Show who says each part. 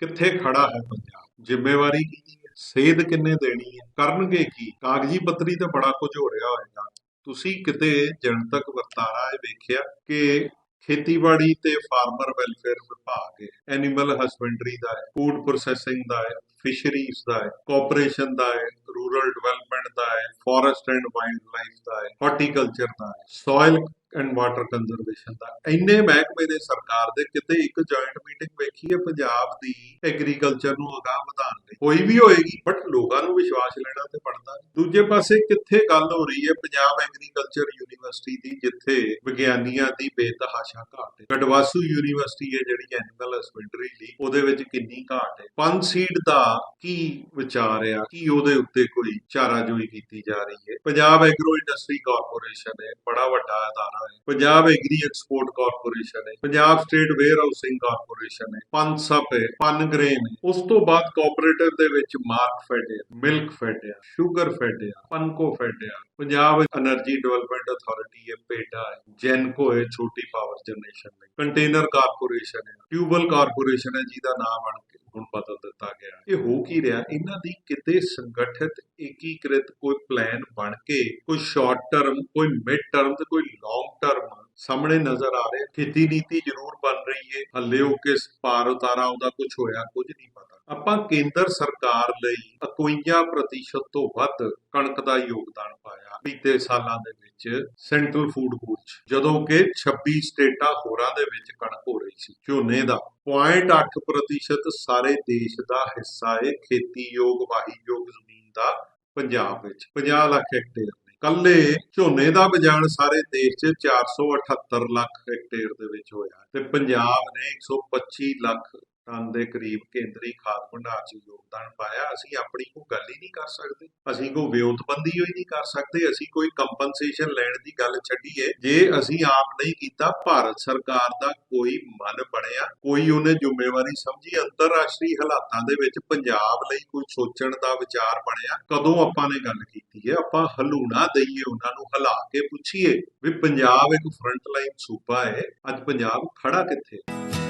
Speaker 1: ਕਿੱਥੇ ਖੜਾ ਹੈ ਪੰਜਾਬ ਜ਼ਿੰਮੇਵਾਰੀ ਕੀ ਹੈ? ਸੇਧ ਕਿੰਨੇ ਦੇਣੀ ਹੈ? ਕਰਨਗੇ ਕੀ? ਕਾਗਜ਼ੀ ਪੱਤਰੀ ਤੇ ਬੜਾ ਕੁਝ ਹੋ ਰਿਹਾ ਹੋਏਗਾ। ਤੁਸੀਂ ਕਿਤੇ ਜਨਤਕ ਵਰਤਾਰਾ ਇਹ ਵੇਖਿਆ ਕਿ ਖੇਤੀਬਾੜੀ ਤੇ ਫਾਰਮਰ ਵੈਲਫੇਅਰ ਵਿਭਾਗ ਹੈ? ਐਨੀਮਲ ਹਸਬੈਂਡਰੀ ਦਾ ਹੈ ਫੂਡ ਪ੍ਰੋਸੈਸਿੰਗ ਦਾ ਹੈ ਫਿਸ਼ਰੀਜ਼ ਦਾ ਹੈ ਕੋਆਪਰੇਸ਼ਨ ਦਾ ਹੈ ਰੂਰਲ ਡਿਵੈਲਪਮੈਂਟ ਦਾ ਹੈ ਫੋਰੈਸਟ ਐਂਡ ਵਾਈਲਡ ਲਾਈਫ ਦਾ ਹੈ ਹਾਰਟੀਕਲਚਰ ਦਾ ਹੈ ਸੋਇਲ ਐਂਡ ਵਾਟਰ ਕੰਜ਼ਰਵੇਸ਼ਨ ਦਾ। ਇੰਨੇ ਮਹਿਕਮੇ ਨੇ ਸਰਕਾਰ ਦੇ, ਕਿਤੇ ਇੱਕ ਜੁਆਇੰਟ ਮੀਟਿੰਗ ਵੇਖੀ ਹੈ ਪੰਜਾਬ ਦੀ ਐਗਰੀਕਲਚਰ ਨੂੰ ਅਗਾਹ ਵਧਾਉਣ ਲਈ। ਕੋਈ ਵੀ ਹੋਏਗੀ ਬਟ ਲੋਕਾਂ ਨੂੰ ਵਿਸ਼ਵਾਸ ਲੈਣਾ ਤੇ ਬਣਦਾ ਦੂਜੇ ਪਾਸੇ ਕਿੱਥੇ ਗੱਲ ਹੋ ਰਹੀ ਹੈ ਪੰਜਾਬ ਐਗਰੀਕਲਚਰ ਯੂਨੀਵਰਸਿਟੀ ਦੀ, ਜਿੱਥੇ ਵਿਗਿਆਨੀਆਂ ਦੀ ਬੇਤਹਾਸ਼ਾ ਘਾਟ ਹੈ। ਗਡਵਾਸੂ ਯੂਨੀਵਰਸਿਟੀ ਹੈ ਜਿਹੜੀ ਐਨੀਮਲ ਹਸਬੈਂਡਰੀ ਲਈ, ਉਹਦੇ ਵਿੱਚ ਕਿੰਨੀ ਘਾਟ ਹੈ। ਪੰਜ ਸੀਡ ਦਾ ਕੀ ਵਿਚਾਰ ਆ? ਕੀ ਉਹਦੇ ਉੱਤੇ ਕੋਈ ਚਾਰਾਜੋਈ ਕੀਤੀ ਜਾ ਰਹੀ ਹੈ? ਪੰਜਾਬ ਐਗਰੋ ਇੰਡਸਟਰੀ ਕਾਰਪੋਰੇਸ਼ਨ ਹੈ ਬੜਾ ਵੱਡਾ ਅਦਾਰਾ ਹੈ ਪੰਜਾਬ ਐਗਰੀ ਐਕਸਪੋਰਟ ਕਾਰਪੋਰੇਸ਼ਨ ਹੈ, Punjab state warehousing corporation ਹੈ ਪਨਸਪ ਹੈ। ਪਨਗ੍ਰੇਨ ਉਸ ਤੋਂ ਬਾਅਦ ਕੋਆਪਰੇਟਿਵ ਦੇ ਵਿੱਚ ਮਾਰਕ ਫੈਡ ਹੈ ਮਿਲਕ ਫੈਡ ਹੈ ਸ਼ੂਗਰ ਫੈਡ ਹੈ ਪਨਕੋ ਫੈਡ ਹੈ ਪੰਜਾਬ એનર્ਜੀ ਡਿਵੈਲਪਮੈਂਟ ਅਥਾਰਟੀ ਹੈ ਪੇਟਾ ਹੈ ਜੈਨਕੋ ਹੈ ਛੋਟੀ ਪਾਵਰ ਜਨਰੇਸ਼ਨ ਲਈ। ਕੰਟੇਨਰ ਕਾਰਪੋਰੇਸ਼ਨ ਹੈ ਟਿਊਬਲ ਕਾਰਪੋਰੇਸ਼ਨ ਹੈ ਜਿਹਦਾ ਨਾਮ ਅਣਕੇ ਹੁਣ ਬਦਲ ਦਿੱਤਾ ਗਿਆ ਇਹ ਹੋ ਕੀ ਰਿਹਾ? ਇਹਨਾਂ ਦੀ ਕਿਤੇ ਸੰਗਠਿਤ ਏਕੀਕ੍ਰਿਤ ਕੋਈ ਪਲਾਨ ਬਣ ਕੇ, ਕੋਈ ਸ਼ਾਰਟ ਟਰਮ ਕੋਈ ਮਿਡ ਟਰਮ ਤੇ ਕੋਈ ਲੌਂਗ ਟਰਮ ਸਾਹਮਣੇ ਨਜ਼ਰ ਆ ਰਿਹਾ। ਖੇਤੀ ਨੀਤੀ ਜ਼ਰੂਰ ਬਣ ਰਹੀ ਹੈ। ਹੱਲੇ ਉਹ ਕਿਸ ਪਾਰ ਉਤਾਰਾ, ਉਹਦਾ ਕੁਝ ਹੋਇਆ, ਕੁਝ ਨਹੀਂ ਪਤਾ। ਆਪਾਂ ਕੇਂਦਰ ਸਰਕਾਰ ਲਈ 51% ਤੋਂ ਵੱਧ ਕਣਕ ਦਾ ਯੋਗਦਾਨ ਪਾਇਆ। ਬੀਤੇ ਸਾਲਾਂ ਦੇ ਵਿੱਚ ਸੈਂਟਰਲ ਫੂਡ ਪੂਲ ਜਦੋਂ ਕਿ 26 ਸਟੇਟਾਂ ਹੋਰਾਂ ਦੇ ਵਿੱਚ ਕਣਕ ਹੋ ਰਹੀ ਸੀ। ਝੋਨੇ ਦਾ 0.8% ਸਾਰੇ ਦੇਸ਼ ਦਾ ਹਿੱਸਾ ਹੈ ਖੇਤੀਯੋਗ, ਵਾਹੀਯੋਗ ਜ਼ਮੀਨ ਦਾ ਪੰਜਾਬ ਵਿੱਚ 50 ਲੱਖ ਹੈਕਟੇਅਰ ਨੇ ਕੱਲੇ ਝੋਨੇ ਦਾ ਬਜਾਨ ਸਾਰੇ ਦੇਸ਼ 'ਚ 478 ਲੱਖ ਹੈਕਟੇਅਰ ਦੇ ਵਿੱਚ ਹੋਇਆ। ਤੇ ਪੰਜਾਬ ਨੇ 125 ਲੱਖ ਟਨ ਦੇ ਕਰੀਬ ਕੇਂਦਰੀ ਖਾਦ ਭੰਡਾਰ 'ਚ ਯੋਗਦਾਨ ਪਾਇਆ, ਅਸੀਂ ਆਪਣੀ ਕੋਈ ਗੱਲ ਹੀ ਨਹੀਂ ਕਰ ਸਕਦੇ। ਅਸੀਂ ਕੋਈ ਵਿਉਂਤਬੰਦੀ ਹੋਈ ਨਹੀਂ ਕਰ ਸਕਦੇ, ਅਸੀਂ ਕੋਈ ਕੰਪਨਸੇਸ਼ਨ ਲੈਣ ਦੀ ਗੱਲ ਛੱਡੀਏ ਜੇ ਅਸੀਂ ਆਪ ਨਹੀਂ ਕੀਤਾ, ਭਾਰਤ ਸਰਕਾਰ ਦਾ ਕੋਈ ਮਨ ਬਣਿਆ, ਕੋਈ ਉਹਨੇ ਜ਼ਿੰਮੇਵਾਰੀ ਸਮਝੀ, ਅੰਤਰਰਾਸ਼ਟਰੀ ਹਾਲਾਤਾਂ ਦੇ ਵਿੱਚ ਪੰਜਾਬ ਲਈ ਕੋਈ ਸੋਚਣ ਦਾ ਵਿਚਾਰ ਬਣਿਆ, ਕਦੋਂ ਆਪਾਂ ਨੇ ਗੱਲ ਕੀਤੀ ਹੈ ਆਪਾਂ ਹਲੂਣਾ ਦਈਏ, ਉਹਨਾਂ ਨੂੰ ਹਿਲਾ ਕੇ ਪੁੱਛੀਏ ਵੀ ਪੰਜਾਬ ਇੱਕ ਫਰੰਟ ਲਾਈਨ ਸੂਬਾ ਹੈ ਅੱਜ ਪੰਜਾਬ ਖੜਾ ਕਿੱਥੇ? ਹੈ?